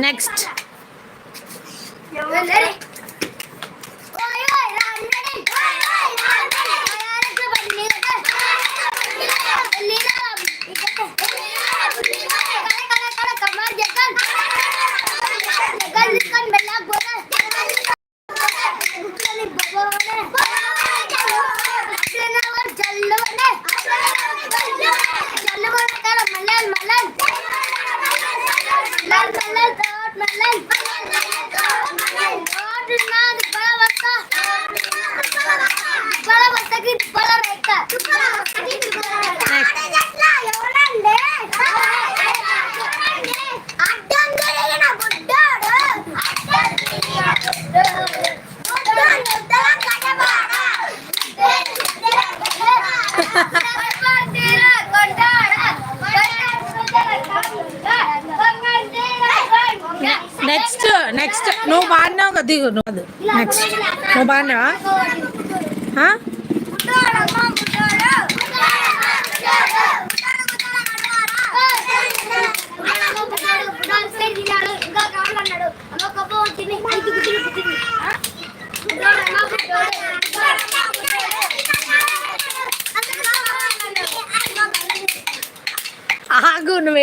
Next next next నువ్వు పాడినావు కదా దిగు నువ్వు అది నెక్స్ట్ నువ్వు పాడినావా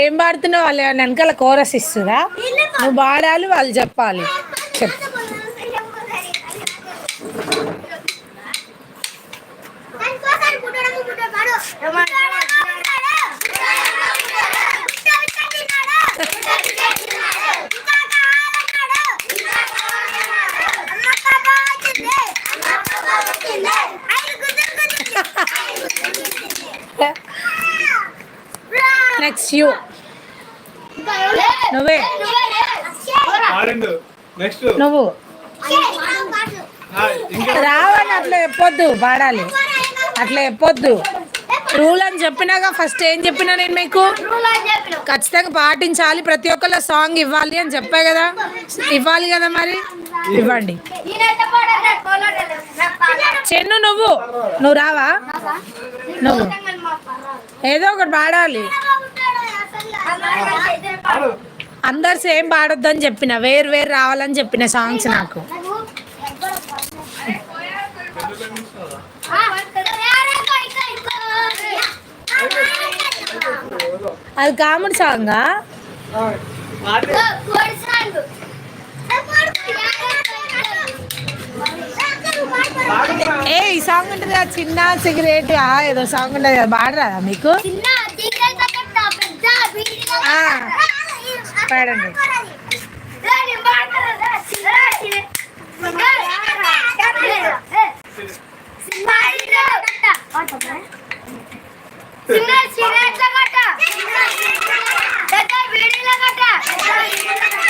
నువ్వేం పాడుతున్నావు వాళ్ళు వెనకాల కోరస్ ఇస్తురా? నువ్వు పాడాలి వాళ్ళు చెప్పాలి. చెప్పు. నెక్స్ట్ యూ నువ్వే. నువ్వు. రావని అట్లా చెప్పొద్దు పాడాలి. అట్లా చెప్పొద్దు. రూల్ అని చెప్పినాక ఫస్ట్ ఏం చెప్పినా నేను మీకు? ఖచ్చితంగా పాటించాలి ప్రతి ఒక్కళ్ళ సాంగ్ ఇవ్వాలి అని చెప్పా కదా. ఇవ్వాలి కదా మరి? ఇవ్వండి. చెన్ను నువ్వు. నువ్వు రావా? నువ్వు. ఏదో ఒకటి పాడాలి. అందరు సేమ్ పాడొద్దని చెప్పిన వేరు వేరు రావాలని చెప్పిన సాంగ్స్ నాకు. అది కామెడీ సాంగా ఏ ఈ సాంగ్ ఉంటుంది కదా చిన్న సిగరెట్ ఏదో సాంగ్ ఉంటుంది కదా పాడరాదా మీకు? ఆ. పాడండి. చిన్న సిగరెట్ల కట్ట పెద్ద బీడీల కట్ట రాన్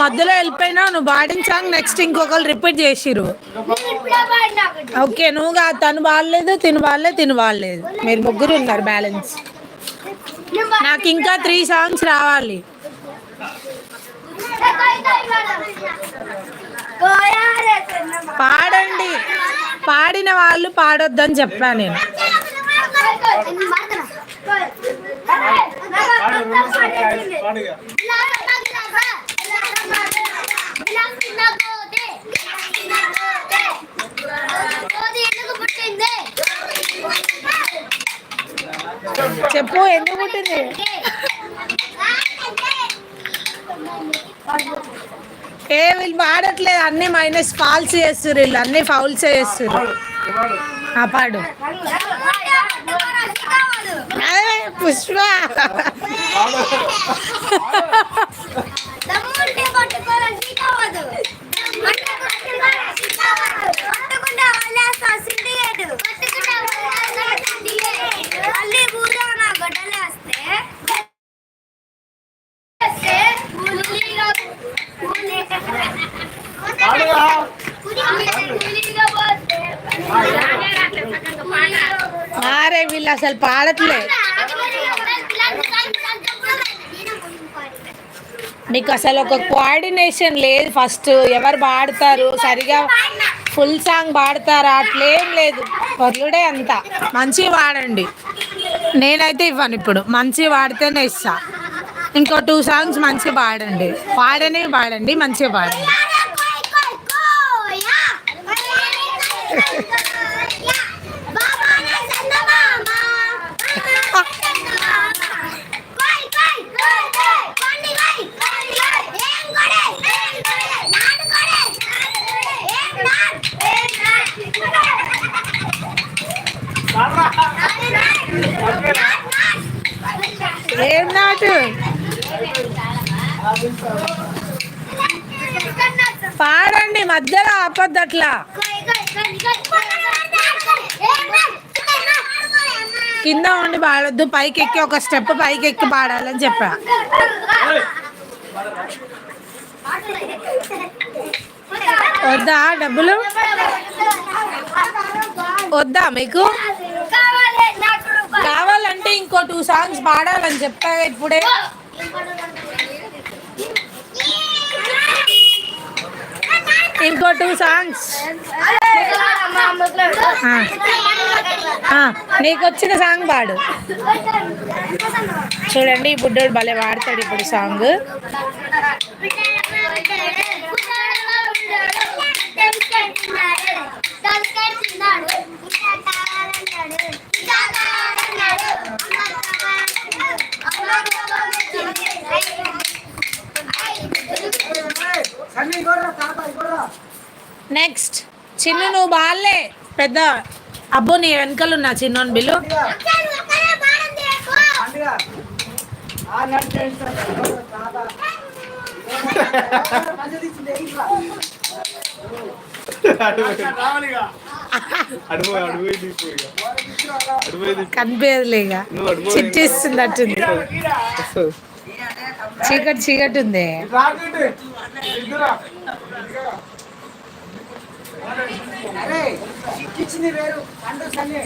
మధ్యలో వెళ్ళిపోయినా నువ్వు పాడిన సాంగ్ నెక్స్ట్ ఇంకొకరు రిపీట్ చేసిరు ఓకే నువ్వు కాదు తను బాగలేదు తిను బాగలేదు తిను బాగలేదు మీరు ముగ్గురు ఉన్నారు బ్యాలెన్స్ నాకు ఇంకా త్రీ సాంగ్స్ రావాలి. పాడండి. పాడిన వాళ్ళు పాడొద్దని చెప్పాను నేను. నేను మారుతున్నా. పాడుగా ఎందుకు పుట్టింది చెప్పు ఎందుకు పుట్టింది? ఏ వీళ్ళు పాడట్లేదు అన్ని మైనస్ ఫాల్స్ చేస్తారు వీళ్ళు అన్ని ఫౌల్స్ చేస్తారు ఆ పాడు. పుష్ప. అరే వీళ్ళు అసలు పాడట్లే. మీకు అసలు ఒక కోఆర్డినేషన్ లేదు. ఫస్ట్ ఎవరు పాడతారు? సరిగా ఫుల్ సాంగ్ పాడతారా? అట్లేం లేదు. వదులుడే అంత. మంచిగా వాడండి నేనైతే ఇవ్వను ఇప్పుడు. మంచిగా వాడితేనే ఇస్తా. ఇంకో టూ సాంగ్స్ మంచిగా పాడండి. పాడనే పాడండి మంచిగా పాడండి. ఏం నాటు? పాడండి మధ్యలో ఆపొద్దు అట్లా కింద ఉండి పాడొద్దు పైకి ఎక్కి ఒక స్టెప్ పైకి ఎక్కి పాడాలని చెప్పా. వద్దా డబ్బులు? వద్దా మీకు? కావాలంటే ఇంకో టూ సాంగ్స్ పాడాలని చెప్పా ఇప్పుడే? ఇంకో టూ సాంగ్స్ నీకు వచ్చిన సాంగ్ పాడు. చూడండి ఈ బుడ్డోడు భలే పాడతాడు ఇప్పుడు సాంగ్ చిన్న నువ్వు బాలే. పెద్ద అబ్బో నీ వెనకలు ఉన్నా చిన్నోని బిల్లు కనిపించదులే ఇక. అడుగు చీకటి చీకటి ఉంది. వేరు సన్ని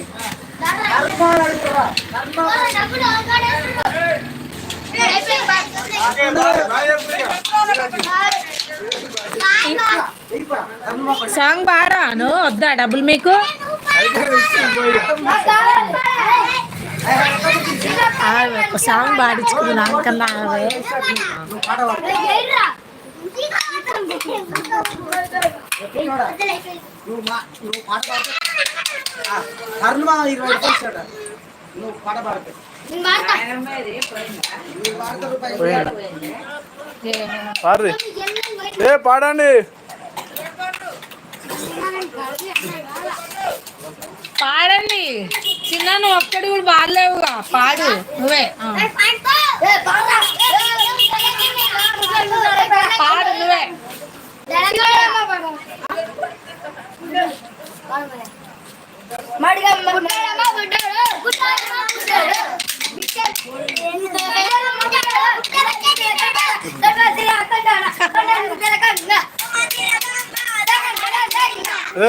సాంగ్ పాడాను వద్దా డబ్బులు మీకు ఒక సాంగ్ పాడించుకున్నా కన్నా ఆగవే. నువ్వు మా నువ్వు పాట పాడు కర్మ ఇరవై రూపాయలు ఇస్తాడు. నువ్వు పాట పాడతా. ఏ పాడండి. పాడండి. చిన్న నువ్వు ఒక్కడి కూడా పాడలేవుగా. పాడు. నువ్వే. పాడు నువ్వే.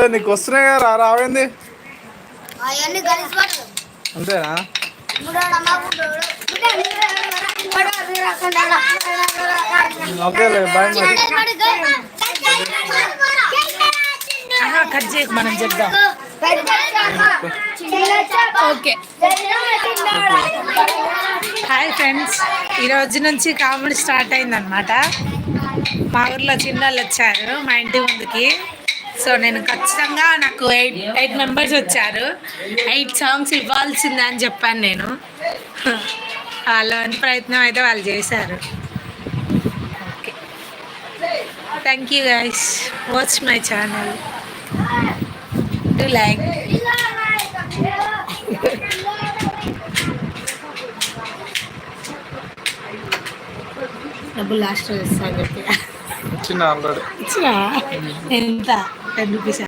నీకు వస్తున్నాయి? కదా రా- రావేంది అంతేనా? ఓకేలే బాయ్ మరి. కట్ చేయకు మనం చెప్దాం. ఓకే. హాయ్ ఫ్రెండ్స్ ఈ రోజు నుంచి కామెడీ స్టార్ట్ అయిందనమాట మా ఊర్లో చిన్నోళ్ళు వచ్చారు మా ఇంటి ముందుకి. సో నేను ఖచ్చితంగా నాకు ఎయిట్ ఎయిట్ మెంబర్స్ వచ్చారు. ఎయిట్ సాంగ్స్ ఇవ్వాల్సిందే అని చెప్పాను నేను. వాళ్ళ ప్రయత్నం అయితే వాళ్ళు చేశారు. Okay. Thank you guys watch my channel to like డబ్బులు లాస్ట్ ఇస్తాను. చెప్పి ఇచ్చినా? ఎంత? Ten rupees